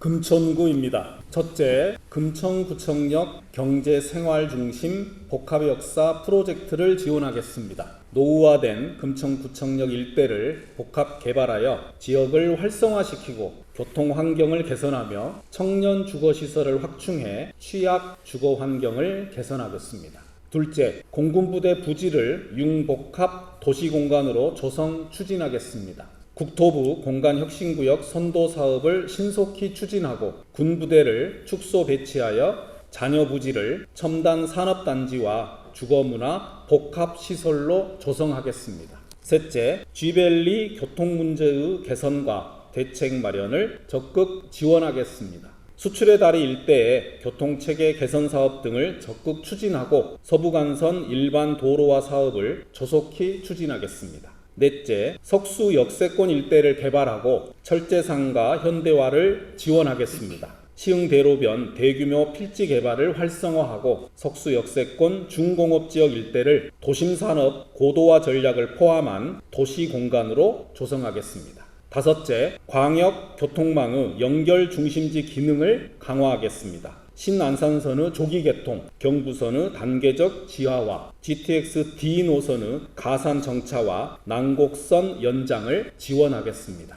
금천구입니다. 첫째, 금천구청역 경제생활중심 복합역사 프로젝트를 지원하겠습니다. 노후화된 금천구청역 일대를 복합 개발하여 지역을 활성화시키고 교통 환경을 개선하며 청년 주거 시설을 확충해 취약 주거 환경을 개선하겠습니다. 둘째, 공군부대 부지를 융복합 도시공간으로 조성 추진하겠습니다. 국토부 공간혁신구역 선도 사업을 신속히 추진하고 군부대를 축소 배치하여 자녀 부지를 첨단 산업단지와 주거문화 복합시설로 조성하겠습니다. 셋째, 쥐밸리 교통 문제의 개선과 대책 마련을 적극 지원하겠습니다. 수출의 다리 일대의 교통체계 개선 사업 등을 적극 추진하고 서부간선 일반 도로화 사업을 조속히 추진하겠습니다. 넷째, 석수 역세권 일대를 개발하고 철제상가 현대화를 지원하겠습니다. 시흥대로변 대규모 필지 개발을 활성화하고 석수 역세권 중공업 지역 일대를 도심산업 고도화 전략을 포함한 도시 공간으로 조성하겠습니다. 다섯째, 광역 교통망의 연결 중심지 기능을 강화하겠습니다. 신안산선의 조기 개통, 경부선의 단계적 지하화, GTX D 노선의 가산 정차와 난곡선 연장을 지원하겠습니다.